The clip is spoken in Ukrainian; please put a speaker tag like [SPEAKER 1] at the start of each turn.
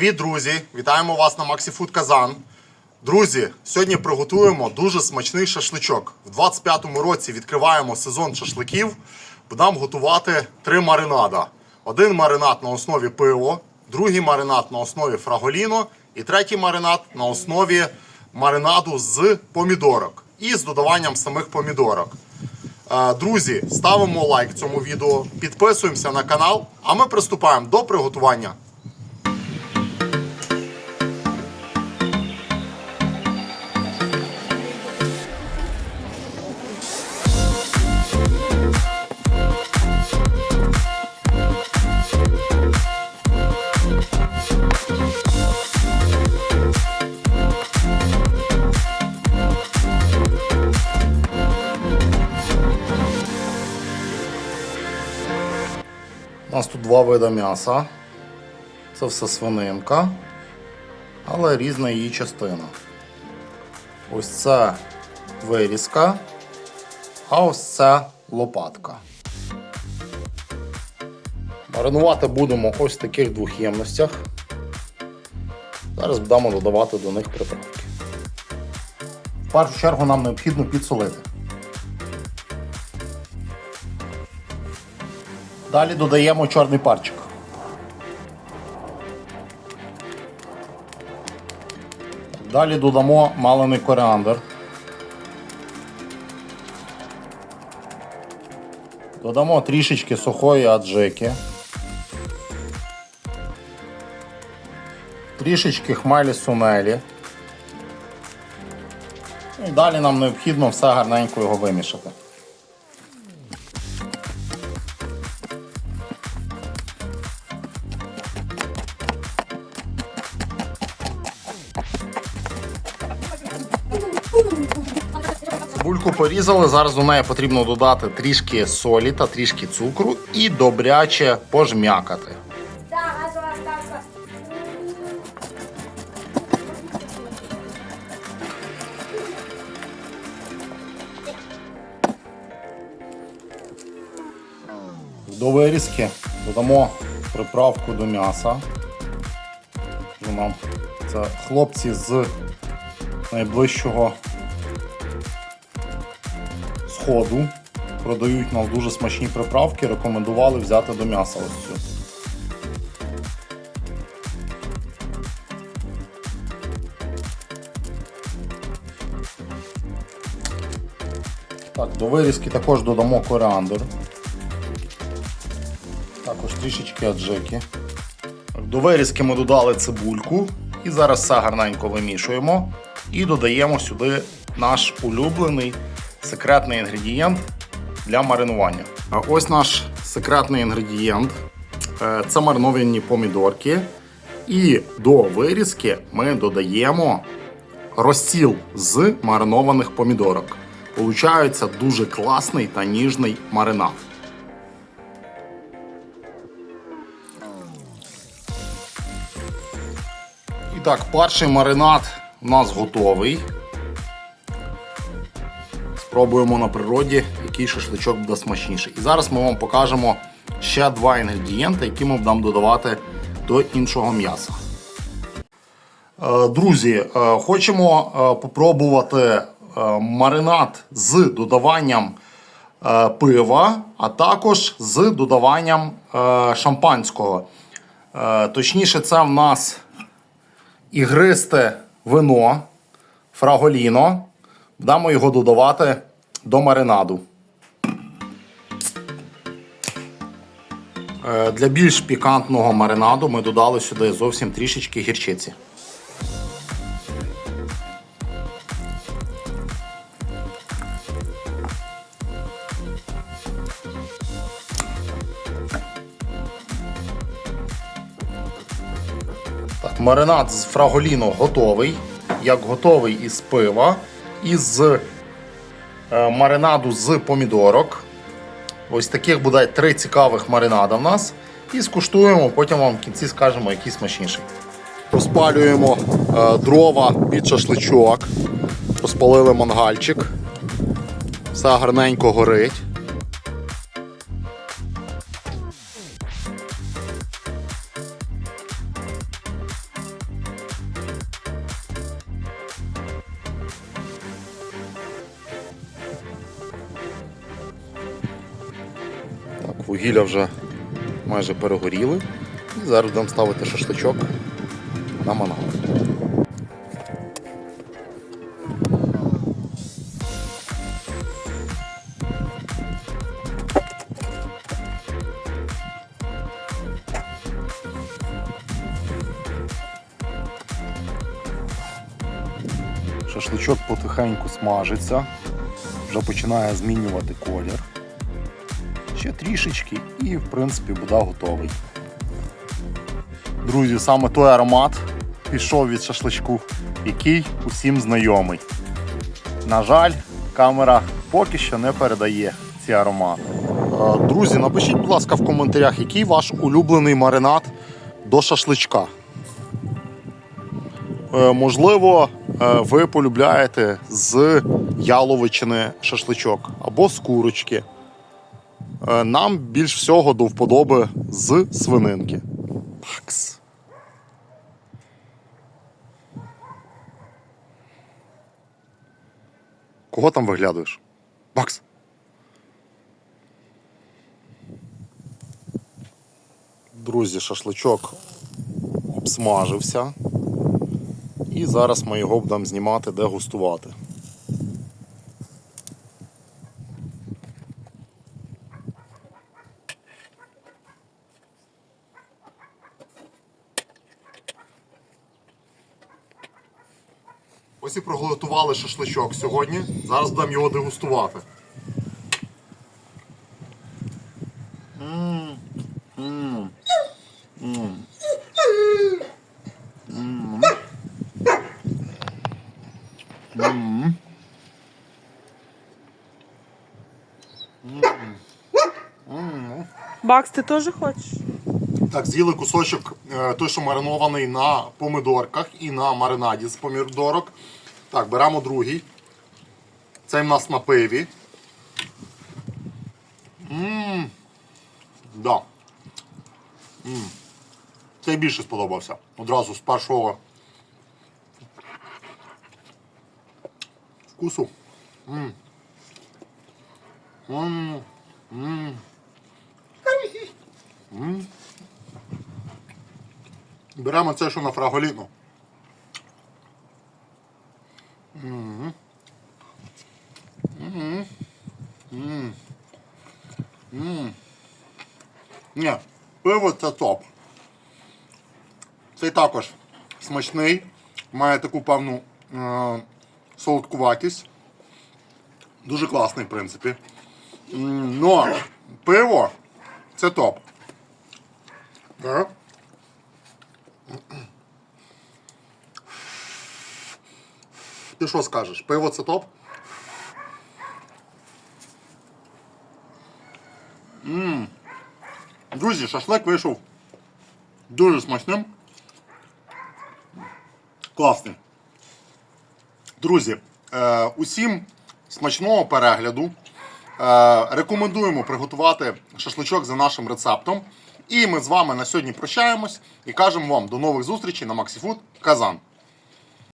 [SPEAKER 1] Привіт, друзі! Вітаємо вас на MaxiFood Казан. Друзі, сьогодні приготуємо дуже смачний шашличок. В 25-му році відкриваємо сезон шашликів. Будемо готувати три маринада. Один маринад на основі пиво, другий маринад на основі фраголіно і третій маринад на основі маринаду з помідорок і з додаванням самих помідорок. Е, Друзі, ставимо лайк цьому відео, підписуємося на канал, а ми приступаємо до приготування. Нас тут два види м'яса. Це все свининка, але різна її частина. Ось це вирізка, а ось це лопатка. Маринувати будемо ось в таких двох ємностях. Зараз будемо додавати до них приправки. В першу чергу нам необхідно підсолити. Далі додаємо чорний парчик. Далі додамо малений коріандр. Додамо трішечки сухої аджики. Трішечки хмелі сунелі. І далі нам необхідно все гарненько його вимішати. Бульку порізали, зараз до неї потрібно додати трішки солі та трішки цукру і добряче пожмякати. До вирізки додамо приправку до м'яса. Це хлопці з найближчого сходу продають нам дуже смачні приправки, рекомендували взяти до м'яса ось цю. Так, до вирізки також додамо коріандр. Також трішечки аджики. До вирізки ми додали цибульку і зараз все гарненько вимішуємо. І додаємо сюди наш улюблений секретний інгредієнт для маринування. А ось наш секретний інгредієнт Е, це мариновані помідорки. І до вирізки ми додаємо розсіл з маринованих помідорок. Получається дуже класний та ніжний маринад. І так, перший маринад у нас готовий. Спробуємо на природі, який шашличок буде смачніший. І зараз ми вам покажемо ще два інгредієнти, які ми будемо додавати до іншого м'яса. Е, Друзі, е, хочемо е, попробувати маринад з додаванням пива, а також з додаванням шампанського. Точніше, це в нас ігристе вино фраголіно. Будемо його додавати до маринаду. Е, Для більш пікантного маринаду ми додали сюди зовсім трішечки гірчиці. Маринад з фраголіно готовий. Як готовий із пива, із е, маринаду з помідорок. Ось таких буде три цікавих маринада в нас. І скуштуємо, потім вам в кінці скажемо, який смачніший. Розпалюємо е, дрова під шашличок. Розпалили мангальчик. Все гарненько горить. Вугілля вже майже перегоріли. І зараз будемо ставити шашличок на мангал. Шашличок потихеньку смажиться, вже починає змінювати колір. Ще трішечки і, в принципі, буде готовий. Друзі, саме той аромат пішов від шашличку, який усім знайомий. На жаль, камера поки що не передає ці аромати. Е, Друзі, напишіть, будь ласка, в коментарях, який ваш улюблений маринад до шашличка. Е, Можливо, е, ви полюбляєте з яловичини шашличок або з курочки. Е, Нам більш всього до вподоби з свининки. Пакс. Кого там виглядуєш? Бакс. Друзі, шашличок обсмажився. І зараз ми його будемо знімати, дегустувати. Ось і приготували шашличок сьогодні. Зараз будемо його дегустувати.
[SPEAKER 2] Бакс, ти теж хочеш?
[SPEAKER 1] Так, з'їли кусочок, е, той, що маринований на помидорках і на маринаді з помідорок. Так, беремо другий. Цей в нас на пиві. Ммм. Да. М. Цей більше сподобався. Одразу з першого вкусу. М. М. М. Беремо це, що на фраголіну. Ні, пиво це топ. Цей також смачний, має таку певну е- солодкуватість. Дуже класний, в принципі. Но пиво це топ. Так. Ти що скажеш? Пиво це топ? М. Друзі, шашлик вийшов дуже смачним. Класний. Друзі, е, усім смачного перегляду. Е, рекомендуємо приготувати шашличок за нашим рецептом. І ми з вами на сьогодні прощаємось і кажемо вам до нових зустрічей на MaxiFood Казан.